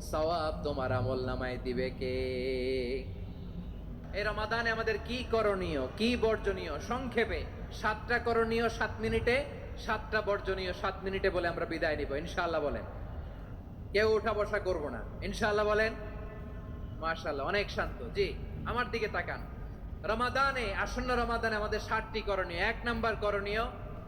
সওয়াব তোমার আমল নামায় দিবে কে? এই রমাদানে আমাদের কি করণীয়, কি বর্জনীয়? সংক্ষেপে, সাতটা করণীয় সাত মিনিটে, সাতটা বর্জনীয় সাত মিনিটে বলে আমরা বিদায় নিব। ইনশাল্লাহ বলেন। কেউ উঠা বসা করব না। ইনশাল্লাহ বলেন। মার্শাল্লাহ অনেক শান্ত। জি, আমার দিকে তাকান। রমাদানে, আসন্ন রমাদানে আমাদের ষাটটি করণীয়। এক নাম্বার করণীয়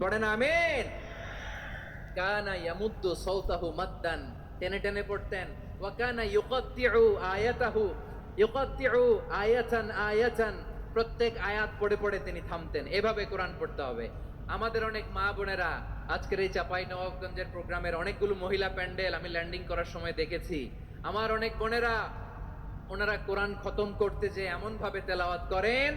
পড়েন আমিন। কানা ইয়ামুদ্দু সাউতাহু মাদ্দান। টেনে টেনে পড়তেন। ওয়া কানা ইউকাত্তিউ আয়াতাহু। ইউকাত্তিউ আয়াতান আয়াতান। প্রত্যেক আয়াত পড়ে পড়ে তিনি থামতেন। এভাবে কোরআন পড়তে হবে। আমাদের অনেক মা বোনেরা আজকের এই চাপাই নবাবগঞ্জের প্রোগ্রামের অনেকগুলো মহিলা প্যান্ডেল আমি ল্যান্ডিং করার সময় দেখেছি। আমার অনেক বোনেরা, ওনারা কোরআন খতম করতে যে এমন ভাবে তেলাওয়াত করেন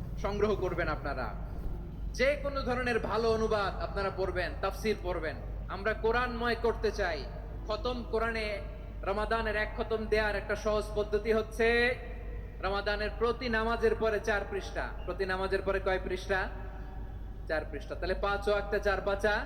সংগ্রহ করবেন আপনারা। যে কোনো ধরনের ভালো অনুবাদ আপনারা পড়বেন, তাফসির পড়বেন। আমরা কোরআনময় করতে চাই। খতম কোরআনে রমাদানের এক খতম দেওয়ার একটা সহজ পদ্ধতি হচ্ছে রমাদানের প্রতি নামাজের পরে চার পৃষ্ঠা। প্রতি নামাজের পরে কয় পৃষ্ঠা? চার পৃষ্ঠা। তাহলে পাঁচ ও একটা চার পাঁচা